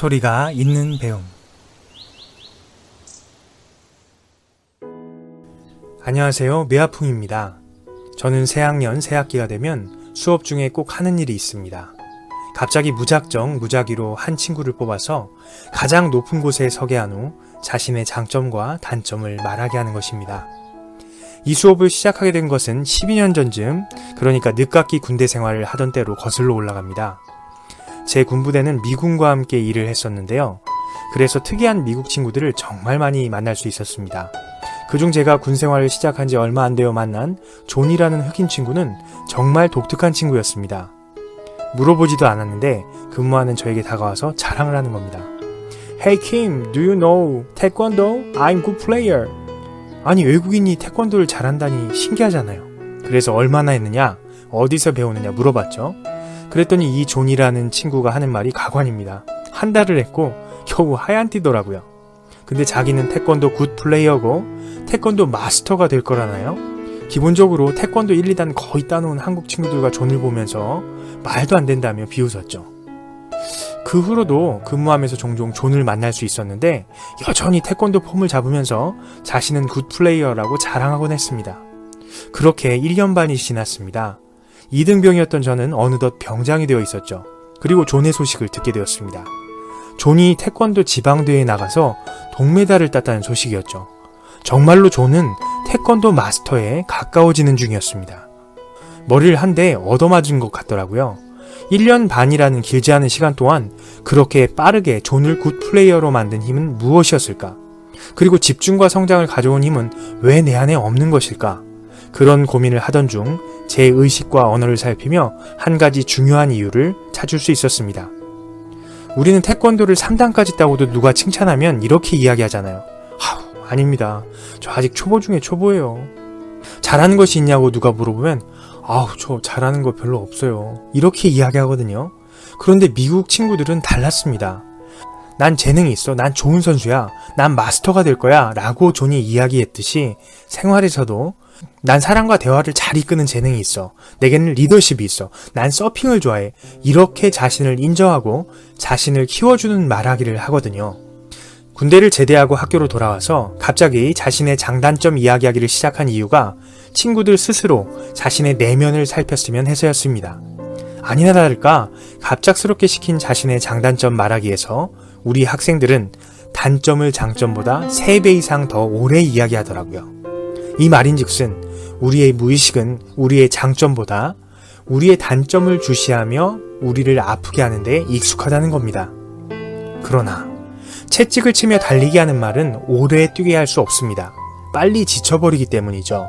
스토리가 있는 배움. 안녕하세요. 메아풍입니다. 저는 새학년 새학기가 되면 수업 중에 꼭 하는 일이 있습니다. 갑자기 무작정 무작위로 한 친구를 뽑아서 가장 높은 곳에 서게 한 후 자신의 장점과 단점을 말하게 하는 것입니다. 이 수업을 시작하게 된 것은 12년 전쯤, 그러니까 늦깎이 군대 생활을 하던 때로 거슬러 올라갑니다. 제 군부대는 미군과 함께 일을 했었는데요. 그래서 특이한 미국 친구들을 정말 많이 만날 수 있었습니다. 그중 제가 군 생활을 시작한 지 얼마 안 되어 만난 존이라는 흑인 친구는 정말 독특한 친구였습니다. 물어보지도 않았는데 근무하는 저에게 다가와서 자랑을 하는 겁니다. Hey Kim, do you know taekwondo? I'm good player. 아니 외국인이 태권도를 잘한다니 신기하잖아요. 그래서 얼마나 했느냐, 어디서 배우느냐 물어봤죠. 그랬더니 이 존이라는 친구가 하는 말이 가관입니다. 한 달을 했고 겨우 하얀 띠더라고요. 근데 자기는 태권도 굿 플레이어고 태권도 마스터가 될 거라나요? 기본적으로 태권도 1, 2단 거의 따놓은 한국 친구들과 존을 보면서 말도 안 된다며 비웃었죠. 그 후로도 근무하면서 종종 존을 만날 수 있었는데 여전히 태권도 폼을 잡으면서 자신은 굿 플레이어라고 자랑하곤 했습니다. 그렇게 1년 반이 지났습니다. 2등병이었던 저는 어느덧 병장이 되어 있었죠. 그리고 존의 소식을 듣게 되었습니다. 존이 태권도 지방대회에 나가서 동메달을 땄다는 소식이었죠. 정말로 존은 태권도 마스터에 가까워지는 중이었습니다. 머리를 한 대 얻어맞은 것 같더라고요. 1년 반이라는 길지 않은 시간 동안 그렇게 빠르게 존을 굿 플레이어로 만든 힘은 무엇이었을까? 그리고 집중과 성장을 가져온 힘은 왜 내 안에 없는 것일까? 그런 고민을 하던 중 제 의식과 언어를 살피며 한 가지 중요한 이유를 찾을 수 있었습니다. 우리는 태권도를 3단까지 따고도 누가 칭찬하면 이렇게 이야기하잖아요. 하우, 아닙니다. 저 아직 초보 중에 초보예요. 잘하는 것이 있냐고 누가 물어보면 아우, 저 잘하는 거 별로 없어요. 이렇게 이야기하거든요. 그런데 미국 친구들은 달랐습니다. 난 재능이 있어. 난 좋은 선수야. 난 마스터가 될 거야. 라고 존이 이야기했듯이 생활에서도 난 사람과 대화를 잘 이끄는 재능이 있어. 내게는 리더십이 있어. 난 서핑을 좋아해. 이렇게 자신을 인정하고 자신을 키워주는 말하기를 하거든요. 군대를 제대하고 학교로 돌아와서 갑자기 자신의 장단점 이야기하기를 시작한 이유가 친구들 스스로 자신의 내면을 살폈으면 해서였습니다. 아니나 다를까 갑작스럽게 시킨 자신의 장단점 말하기에서 우리 학생들은 단점을 장점보다 3배 이상 더 오래 이야기하더라고요. 이 말인즉슨 우리의 무의식은 우리의 장점보다 우리의 단점을 주시하며 우리를 아프게 하는데 익숙하다는 겁니다. 그러나 채찍을 치며 달리기 하는 말은 오래 뛰게 할 수 없습니다. 빨리 지쳐버리기 때문이죠.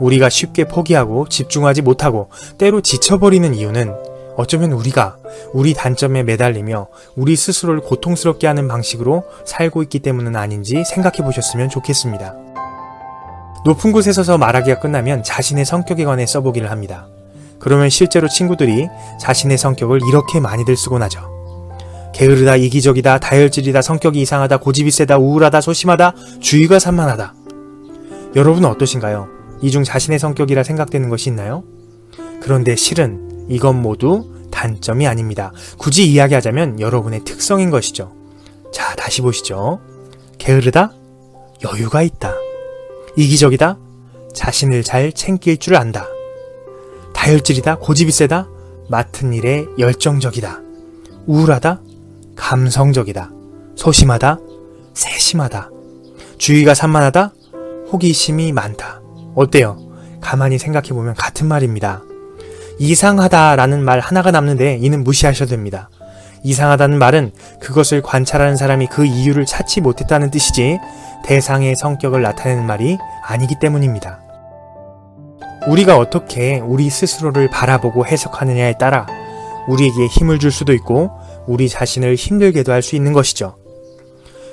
우리가 쉽게 포기하고 집중하지 못하고 때로 지쳐버리는 이유는 어쩌면 우리가 우리 단점에 매달리며 우리 스스로를 고통스럽게 하는 방식으로 살고 있기 때문은 아닌지 생각해 보셨으면 좋겠습니다. 높은 곳에 서서 말하기가 끝나면 자신의 성격에 관해 써보기를 합니다. 그러면 실제로 친구들이 자신의 성격을 이렇게 많이들 쓰곤 하죠. 게으르다, 이기적이다, 다혈질이다, 성격이 이상하다, 고집이 세다, 우울하다, 소심하다, 주의가 산만하다. 여러분은 어떠신가요? 이 중 자신의 성격이라 생각되는 것이 있나요? 그런데 실은 이건 모두 단점이 아닙니다. 굳이 이야기하자면 여러분의 특성인 것이죠. 자, 다시 보시죠. 게으르다? 여유가 있다. 이기적이다? 자신을 잘 챙길 줄 안다. 다혈질이다? 고집이 세다? 맡은 일에 열정적이다. 우울하다? 감성적이다. 소심하다? 세심하다. 주의가 산만하다? 호기심이 많다. 어때요? 가만히 생각해보면 같은 말입니다. 이상하다라는 말 하나가 남는데 이는 무시하셔도 됩니다. 이상하다는 말은 그것을 관찰하는 사람이 그 이유를 찾지 못했다는 뜻이지 대상의 성격을 나타내는 말이 아니기 때문입니다. 우리가 어떻게 우리 스스로를 바라보고 해석하느냐에 따라 우리에게 힘을 줄 수도 있고 우리 자신을 힘들게도 할 수 있는 것이죠.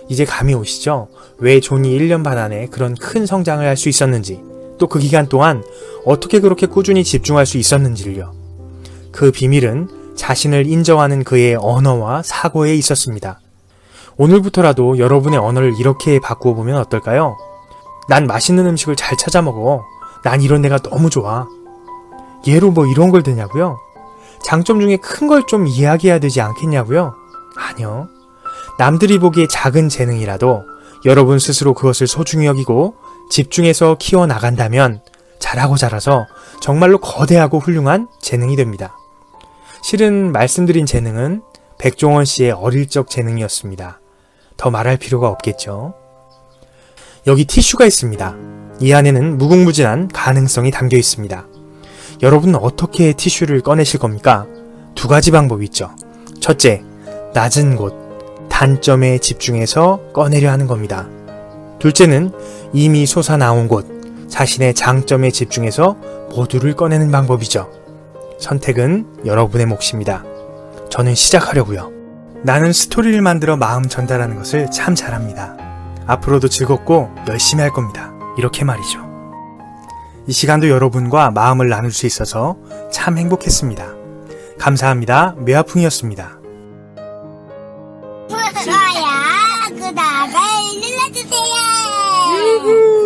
이제 감이 오시죠? 왜 존이 1년 반 안에 그런 큰 성장을 할 수 있었는지, 또 그 기간 동안 어떻게 그렇게 꾸준히 집중할 수 있었는지를요. 그 비밀은 자신을 인정하는 그의 언어와 사고에 있었습니다. 오늘부터라도 여러분의 언어를 이렇게 바꾸어 보면 어떨까요? 난 맛있는 음식을 잘 찾아 먹어. 난 이런 내가 너무 좋아. 예로 뭐 이런 걸 드냐고요? 장점 중에 큰 걸 좀 이야기해야 되지 않겠냐고요? 아니요. 남들이 보기에 작은 재능이라도 여러분 스스로 그것을 소중히 여기고 집중해서 키워 나간다면 잘하고 자라서 정말로 거대하고 훌륭한 재능이 됩니다. 실은 말씀드린 재능은 백종원 씨의 어릴 적 재능이었습니다. 더 말할 필요가 없겠죠. 여기 티슈가 있습니다. 이 안에는 무궁무진한 가능성이 담겨 있습니다. 여러분은 어떻게 티슈를 꺼내실 겁니까? 두 가지 방법이 있죠. 첫째, 낮은 곳, 단점에 집중해서 꺼내려 하는 겁니다. 둘째는 이미 솟아나온 곳, 자신의 장점에 집중해서 모두를 꺼내는 방법이죠. 선택은 여러분의 몫입니다. 저는 시작하려고요. 나는 스토리를 만들어 마음 전달하는 것을 참 잘합니다. 앞으로도 즐겁고 열심히 할 겁니다. 이렇게 말이죠. 이 시간도 여러분과 마음을 나눌 수 있어서 참 행복했습니다. 감사합니다. 뇌아풍이었습니다. 좋아요, 구독을 눌러주세요.